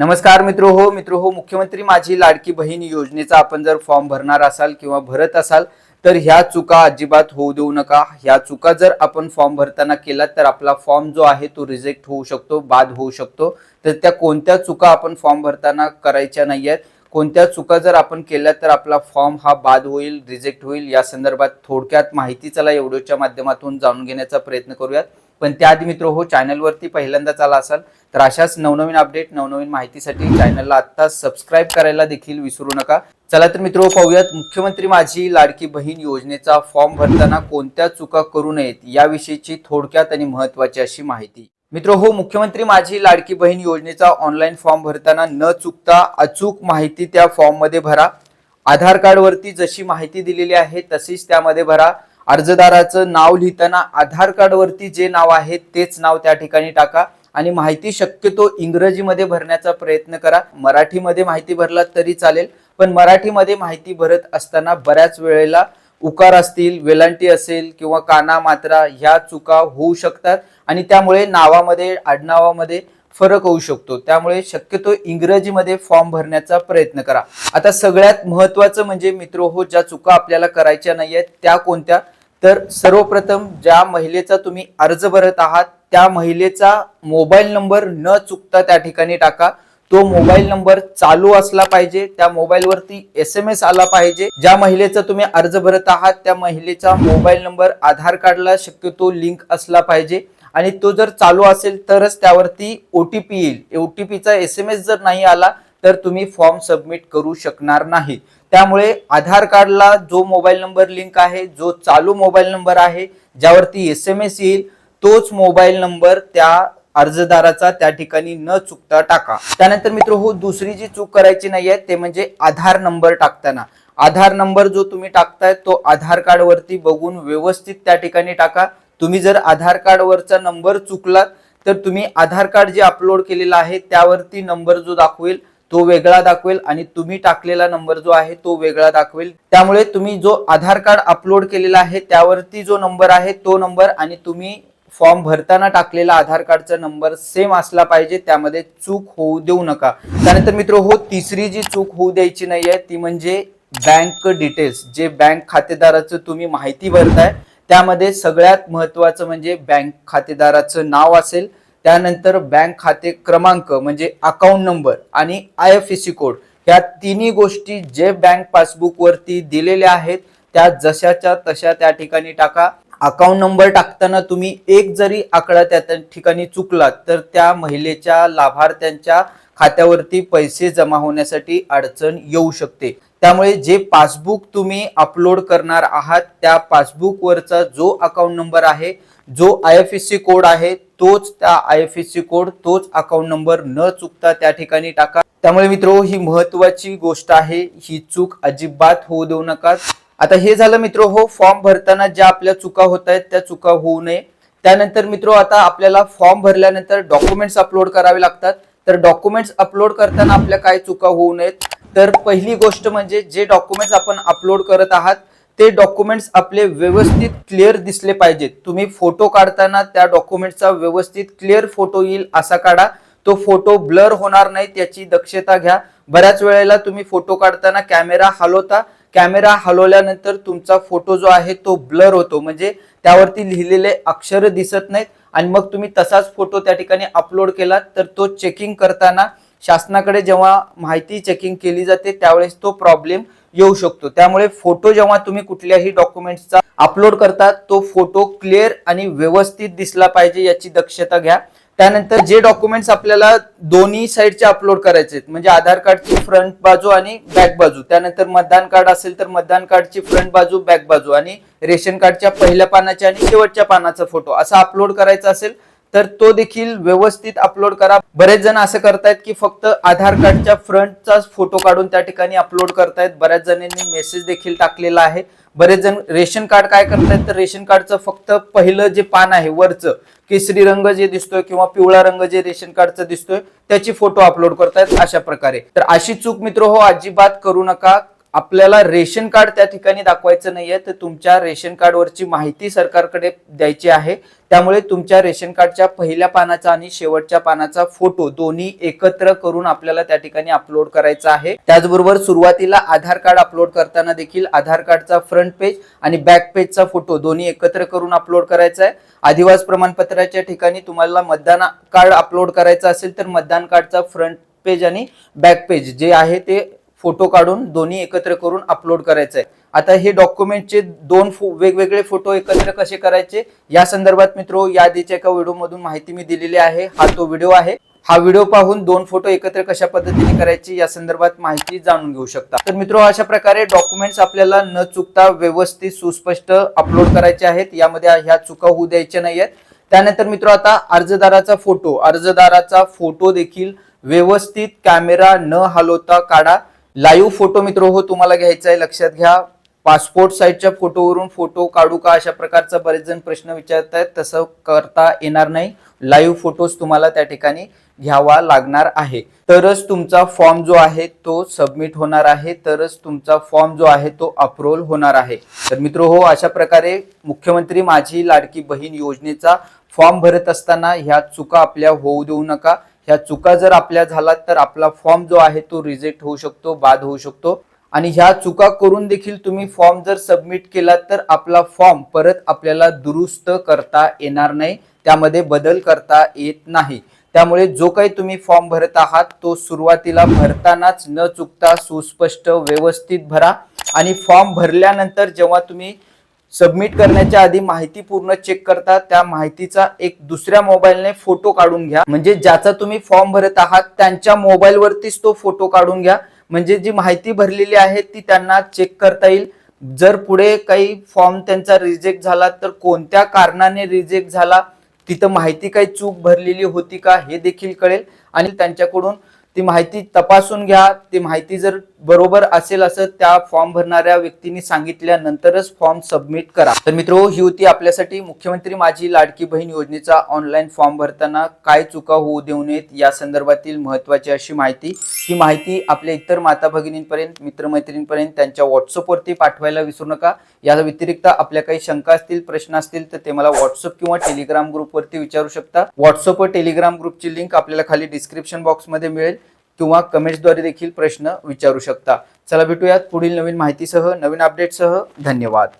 नमस्कार मित्र हो मित्र हो मुख्यमंत्री माझी लाडकी बहीण योजनेचा आपण जर फॉर्म भरणार असाल किंवा भरत असाल तर ह्या चुका अजिबात होऊ देऊ नका. ह्या चुका जर आपण फॉर्म भरताना केला तर आपला फॉर्म जो आहे तो रिजेक्ट होऊ शकतो बाद होऊ शकतो. तर त्या कोणत्या चुका आपण फॉर्म भरताना करायच्या नाही आहेत कोणत्या चुका जर आपण केल्या तर आपला फॉर्म हा बाद होईल रिजेक्ट होईल? या संदर्भात थोडक्यात माहिती चला एवढ्याच्या माध्यमातून जाणून घेण्याचा प्रयत्न करूयात. पण त्याआधी मित्र हो चॅनलवरती पहिल्यांदाच आला असाल तर अशाच नवनवीन अपडेट नवनवीन माहितीसाठी चॅनलला आत्ता सबस्क्राईब करायला देखील विसरू नका. चला तर मित्र हो, पाहूयात. मुख्यमंत्री माझी लाडकी बहीण योजनेचा फॉर्म भरताना कोणत्या चुका करू नयेत याविषयीची थोडक्यात आणि महत्वाची अशी माहिती. मित्र हो मुख्यमंत्री माझी लाडकी बहीण योजनेचा ऑनलाईन फॉर्म भरताना न चुकता अचूक माहिती त्या फॉर्ममध्ये भरा. आधार कार्डवरती जशी माहिती दिलेली आहे तशीच त्यामध्ये भरा. अर्जदाराचं नाव लिहिताना आधार कार्ड वरती जे नाव आहे तेच नाव त्या ठिकाणी टाका. आणि माहिती शक्यतो इंग्रजीमध्ये भरण्याचा प्रयत्न करा. मराठीमध्ये माहिती भरला तरी चालेल. पण मराठीमध्ये माहिती भरत असताना बऱ्याच वेळेला उकार असतील वेलांटी असेल किंवा काना मात्रा ह्या चुका होऊ शकतात. आणि त्यामुळे नावामध्ये आडनावामध्ये फरक होऊ शकतो. त्यामुळे शक्यतो इंग्रजीमध्ये फॉर्म भरण्याचा प्रयत्न करा. आता सगळ्यात महत्वाचं म्हणजे मित्र हो ज्या चुका आपल्याला करायच्या नाही आहेत त्या कोणत्या? तर सर्वप्रथम ज्या महिलेचा तुम्ही अर्ज भरत आहात त्या महिलेचा मोबाईल नंबर न चुकता त्या ठिकाणी टाका. तो मोबाईल नंबर चालू असला पाहिजे त्या मोबाईलवरती एस एम एस आला पाहिजे. ज्या महिलेचा तुम्ही अर्ज भरत आहात त्या महिलेचा मोबाईल नंबर आधार कार्डला शक्यतो लिंक असला पाहिजे. आणि तो जर चालू असेल तरच त्यावरती ओटीपी येईल. ओटीपीचा एस एम एस जर नाही आला तर तुम्ही फॉर्म सबमिट करू शकणार नाही. त्यामुळे आधार कार्डला जो मोबाईल नंबर लिंक आहे जो चालू मोबाईल नंबर आहे ज्यावरती एस एम एस येईल तोच मोबाईल नंबर त्या अर्जदाराचा त्या ठिकाणी न चुकता टाका. त्यानंतर मित्र हो दुसरी जी चूक करायची नाहीये ते म्हणजे आधार नंबर टाकताना. आधार नंबर जो तुम्ही टाकताय तो आधार कार्ड वरती बघून व्यवस्थित त्या ठिकाणी टाका. तुम्ही जर आधार कार्ड वरचा नंबर चुकलात तर तुम्ही आधार कार्ड जे अपलोड केलेलं आहे त्यावरती नंबर जो दाखवेल तो वेगळा दाखवेल आणि तुम्ही टाकलेला नंबर जो आहे तो वेगळा दाखवेल. त्यामुळे तुम्ही जो आधार कार्ड अपलोड केलेला आहे त्यावरती जो नंबर आहे तो नंबर आणि तुम्ही फॉर्म भरताना टाकलेला आधार कार्डचा नंबर सेम असला पाहिजे त्यामध्ये चूक होऊ देऊ नका. त्यानंतर मित्र हो तिसरी जी चूक होऊ द्यायची नाहीये ती म्हणजे बँक डिटेल्स. जे बँक खातेदाराचं तुम्ही माहिती भरताय त्यामध्ये सगळ्यात महत्वाचं म्हणजे बँक खातेदाराचं नाव असेल त्यानंतर बँक खाते क्रमांक म्हणजे अकाउंट नंबर आणि I F S C code. ह्या तिन्ही गोष्टी जे बँक पासबुकवरती दिलेल्या आहेत त्या जशाच्या तशा त्या ठिकाणी टाका. अकाउंट नंबर टाकताना तुम्ही एक जरी आकडा त्या त्या ठिकाणी चुकला तर त्या महिलेच्या लाभार्थ्यांच्या खात्यावरती पैसे जमा होण्यासाठी अडचण येऊ शकते. त्यामुळे जे पासबुक तुम्ही अपलोड करणार आहात त्या पासबुकवरचा जो अकाउंट नंबर आहे जो I F S C code आहे तोच त्या I F S C code तोच अकाउंट नंबर न चुकता त्या ठिकाणी टाका. त्यामुळे मित्र ही महत्वाची गोष्ट आहे ही चूक अजिबात होऊ देऊ नका. आता हे झालं मित्र हो फॉर्म भरताना ज्या आपल्या चुका होत आहेत त्या चुका होऊ नये. त्यानंतर मित्र आता आपल्याला फॉर्म भरल्यानंतर डॉक्युमेंट्स अपलोड करावे लागतात. तर डॉक्युमेंट्स अपलोड करताना आपल्या काय चुका होऊ नयेत? तर पहिली गोष्ट म्हणजे जे डॉक्युमेंट्स आपण अपलोड करत आहात ते डॉक्युमेंट्स आपले व्यवस्थित क्लिअर दिसले पाहिजेत. तुम्ही फोटो काढताना त्या डॉक्युमेंटचा व्यवस्थित क्लिअर फोटो येईल असा काढा. तो फोटो ब्लर होणार नाही त्याची दक्षता घ्या. बऱ्याच वेळेला तुम्ही फोटो काढताना कॅमेरा हलवता. कॅमेरा हलवल्यानंतर तुमचा फोटो जो आहे तो ब्लर होतो. म्हणजे त्यावरती लिहिलेले अक्षर दिसत नाहीत. आणि मग तुम्ही तसाच फोटो त्या ठिकाणी अपलोड केला तर तो चेकिंग करताना शासनाकडे जेव्हा माहिती चेकिंग केली जाते त्यावेळेस तो प्रॉब्लेम येऊ शकतो. त्यामुळे फोटो जेव्हा तुम्ही कुठल्याही डॉक्युमेंटचा अपलोड करता तो फोटो क्लिअर आणि व्यवस्थित दिसला पाहिजे याची दक्षता घ्या. त्यानंतर जे डॉक्युमेंट्स आपल्याला दोन्ही साईडचे अपलोड करायचे आहेत म्हणजे आधार कार्डची फ्रंट बाजू आणि बॅक बाजू. त्यानंतर मतदान कार्ड असेल तर मतदान कार्डची फ्रंट बाजू बॅक बाजू आणि रेशन कार्डच्या पहिल्या पानाच्या आणि शेवटच्या पानाचा फोटो असा अपलोड करायचा असेल तर तो देखील व्यवस्थित अपलोड करा. बरेच जण असं करतायत की फक्त आधार कार्डच्या फ्रंटचाच फोटो काढून त्या ठिकाणी अपलोड करतायत. बऱ्याच जणांनी मेसेज देखील टाकलेला आहे. बरेच जण रेशन कार्ड काय करतायत? तर रेशन कार्डचं फक्त पहिलं जे पान आहे वरचं केसरी रंग जे दिसतोय किंवा पिवळा रंग जे रेशन कार्डचं दिसतोय त्याची फोटो अपलोड करतायत अशा प्रकारे. तर अशी चूक मित्र हो अजिबात करू नका. आपल्याला रेशन कार्ड त्या ठिकाणी दाखवायचं नाहीये तर तुमच्या रेशन कार्डवरची माहिती सरकारकडे द्यायची आहे. त्यामुळे तुमच्या रेशन कार्डच्या पहिल्या पानाचा आणि शेवटच्या पानाचा फोटो दोन्ही एकत्र करून आपल्याला त्या ठिकाणी अपलोड करायचा आहे. त्याचबरोबर सुरुवातीला आधार कार्ड अपलोड करताना देखील आधार कार्डचा फ्रंट पेज आणि बॅक पेजचा फोटो दोन्ही एकत्र करून अपलोड करायचा आहे. आदिवास प्रमाणपत्राच्या ठिकाणी तुम्हाला मतदान कार्ड अपलोड करायचं असेल तर मतदान कार्डचा फ्रंट पेज आणि बॅक पेज जे आहे ते फोटो काढून दोन्ही एकत्र करून अपलोड करायचं आहे आता हे डॉक्युमेंटचे दोन फो- वेगवेगळे फोटो एकत्र कसे करायचे या संदर्भात मित्रो या आधीच्या एका व्हिडिओमधून माहिती मी दिलेली आहे. हा तो व्हिडिओ आहे. हा व्हिडिओ पाहून दोन फोटो एकत्र कशा पद्धतीने करायची या संदर्भात माहिती जाणून घेऊ शकता. तर मित्रो अशा प्रकारे डॉक्युमेंट्स आपल्याला न चुकता व्यवस्थित सुस्पष्ट अपलोड करायचे आहेत. यामध्ये ह्या चुका होऊ द्यायच्या नाहीयेत. त्यानंतर मित्र आता अर्जदाराचा फोटो अर्जदाराचा फोटो देखील व्यवस्थित कॅमेरा न हलवता काढा. लाईव्ह फोटो मित्र हो तुम्हाला घ्यायचा आहे लक्षात घ्या. पासपोर्ट साईजच्या फोटोवरून फोटो काढू का अशा प्रकारचा बरेच जण प्रश्न विचारत आहेत. तसं करता येणार नाही. लाईव्ह फोटोज तुम्हाला त्या ठिकाणी घ्यावा लागणार आहे. तरच तुमचा फॉर्म जो आहे तो सबमिट होणार आहे. तरच तुमचा फॉर्म जो आहे तो अप्रूव्हल होणार आहे. तर मित्र हो अशा प्रकारे मुख्यमंत्री माझी लाडकी बहीण योजनेचा फॉर्म भरत असताना ह्या चुका आपल्या होऊ देऊ नका. ह्या चुका जर आपल्या झाला तर आपला फॉर्म जो आहे तो रिजेक्ट होऊ शकतो बाद होऊ शकतो. आणि ह्या चुका करून देखील तुम्ही फॉर्म जर सबमिट केला तर आपला फॉर्म परत आपल्याला दुरुस्त करता येणार नाही. त्यामध्ये बदल करता येत नाही. त्यामुळे जो काही तुम्ही फॉर्म भरत आहात तो सुरुवातीला भरतानाच न चुकता सुस्पष्ट व्यवस्थित भरा. आणि फॉर्म भरल्यानंतर जेव्हा तुम्ही सबमिट करण्याच्या आधी माहिती पूर्ण चेक करता त्या माहितीचा एक दुसऱ्या मोबाईलने फोटो काढून घ्या. म्हणजे ज्याचा तुम्ही फॉर्म भरत आहात त्यांच्या मोबाईलवरतीच तो फोटो काढून घ्या. म्हणजे जी माहिती भरलेली आहे ती त्यांना चेक करता येईल. जर पुढे काही फॉर्म त्यांचा रिजेक्ट झाला तर कोणत्या कारणाने रिजेक्ट झाला तिथं माहिती काही चूक भरलेली होती का हे देखील कळेल. आणि त्यांच्याकडून ती माहिती तपासून घ्या. ती माहिती जर बरोबर असेल असं त्या फॉर्म भरणाऱ्या व्यक्तीने सांगितल्यानंतरच फॉर्म सबमिट करा. तर मित्र ही होती आपल्यासाठी मुख्यमंत्री माझी लाडकी बहीण योजनेचा ऑनलाईन फॉर्म भरताना काय चुका होऊ देऊ नयेत या संदर्भातील महत्वाची अशी माहिती. ही माहिती आपल्या इतर माता भगिनींपर्यंत मित्रमैत्रिणींपर्यंत त्यांच्या व्हॉट्सअपवरती पाठवायला विसरू नका. या व्यतिरिक्त आपल्या काही शंका असतील प्रश्न असतील तर ते मला व्हॉट्सअप किंवा टेलिग्राम ग्रुपवरती विचारू शकता. व्हॉट्सअप व टेलिग्राम ग्रुपची लिंक आपल्याला खाली डिस्क्रिप्शन बॉक्समध्ये मिळेल. किंवा कमेंट्सद्वारे देखील प्रश्न विचारू शकता. चला भेटूयात पुढील नवीन माहितीसह नवीन अपडेटसह धन्यवाद.